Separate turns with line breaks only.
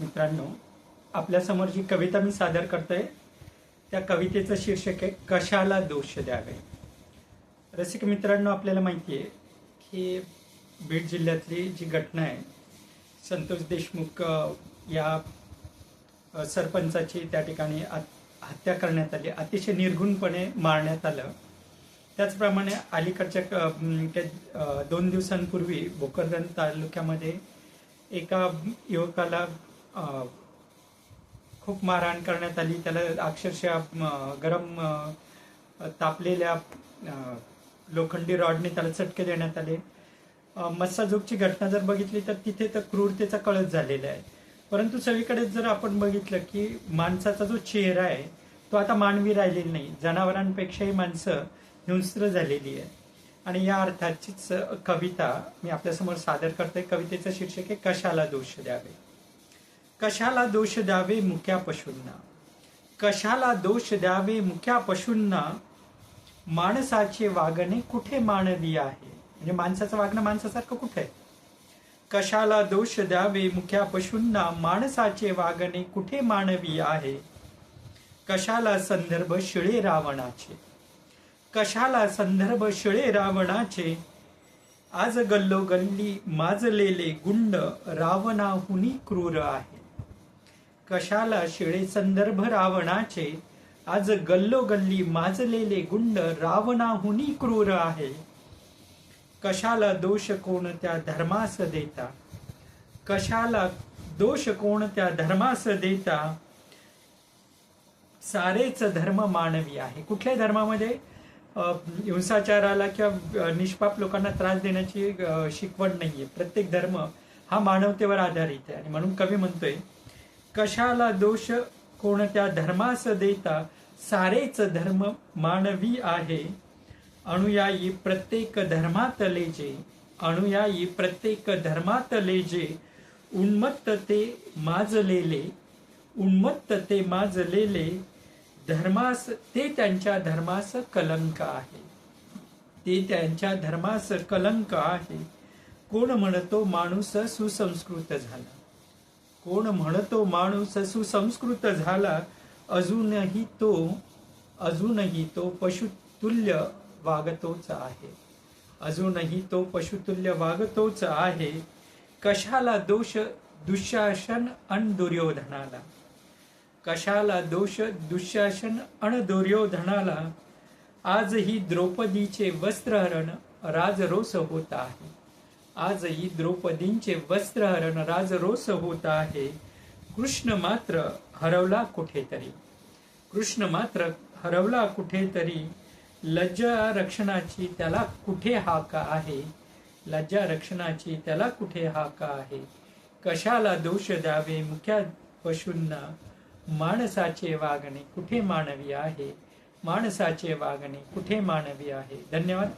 मित्रांनो आपल्यासमोर जी कविता मी सादर करतोय त्या कवितेचं शीर्षक आहे कशाला दोष द्यावे? रसिक मित्रांनो आपल्याला माहिती आहे की बीड जिल्ह्यातली जी घटना आहे संतोष देशमुख या सरपंचाची त्या ठिकाणी हत्या करण्यात आली. अतिशय निर्घुणपणे मारण्यात आलं. त्याचप्रमाणे अलीकडच्या दोन दिवसांपूर्वी भोकरदन तालुक्यामध्ये एका युवकाला खूप मारहाण करण्यात आली. त्याला अक्षरशः गरम तापलेल्या लोखंडी रॉडने त्याला चटके देण्यात आले. मस्साजोगची घटना जर बघितली तर तिथे तर क्रूरतेचा कळस झालेला आहे. परंतु सगळीकडे जर आपण बघितलं की माणसाचा जो चेहरा आहे तो आता मानवी राहिलेला नाही. जनावरांपेक्षाही माणसं हिंस्त्र झालेली आहे आणि या अर्थाचीच कविता मी आपल्यासमोर सादर करतोय. कवितेचं शीर्षक आहे कशाला दोष द्यावे? कशाला दोष द्यावे मुक्या पशूंना? कशाला दोष द्यावे मुक्या पशूंना? माणसाचे वागणे कुठे मानवी आहे? म्हणजे माणसाचं वागणं माणसासारखं कुठे? आहे कशाला दोष द्यावे मुख्या पशूंना? माणसाचे वागणे कुठे मानवी आहे? कशाला संदर्भ शिळे रावणाचे? कशाला संदर्भ शिळे रावणाचे? आज गल्लो गल्ली माजलेले गुंड रावणाहुनी क्रूर आहे. कशाला शिळे संदर्भ रावणाचे? आज गल्लोगल्ली माजलेले गुंड रावणाहुनी क्रूर आहे. कशाला दोष कोणत्या धर्मास देता? कशाला दोष कोणत्या धर्मास देता? सारेच धर्म मानवी आहे. कुठल्या धर्मामध्ये? हिंसाचाराला किंवा निष्पाप लोकांना त्रास देण्याची शिकवण नाहीये. प्रत्येक धर्म हा मानवतेवर आधारित आहे. आणि म्हणून कवी म्हणतोय कशाला दोष? कोणत्या धर्मास देता सारेच धर्म मानवी आहे. अनुयायी प्रत्येक धर्मातले जे अनुयायी प्रत्येक धर्मातले जे उन्मत्त ते माजलेले. उन्मत्त ते माजलेले. धर्मास ते त्यांच्या धर्मास कलंक आहे. ते त्यांच्या धर्मास कलंक आहे. कोण म्हणतो माणूस सुसंस्कृत झाला? कोण म्हणतो माणूस सुसंस्कृत झाला अजूनही तो अजूनही तो पशुतुल्य वागतोच आहे. अजूनही तो पशुतुल्य वागतोच आहे. कशाला दोष दुःशासन अन दुर्योधनाला? कशाला दोष दुःशासन अन दुर्योधनाला? आजही द्रौपदीचे वस्त्रहरण राजरोस होत आहे. आजही द्रौपदींचे वस्त्रहरण राजरोस होत आहे. कृष्ण मात्र हरवला कुठेतरी. कृष्ण मात्र हरवला कुठेतरी. लज्जा रक्षणाची त्याला कुठे हाका आहे? लज्जा रक्षणाची त्याला कुठे हाका आहे? कशाला दोष द्यावे मुख्या पशूंना? माणसाचे वागणे कुठे मानवी आहे? माणसाचे वागणे कुठे मानवी आहे? धन्यवाद.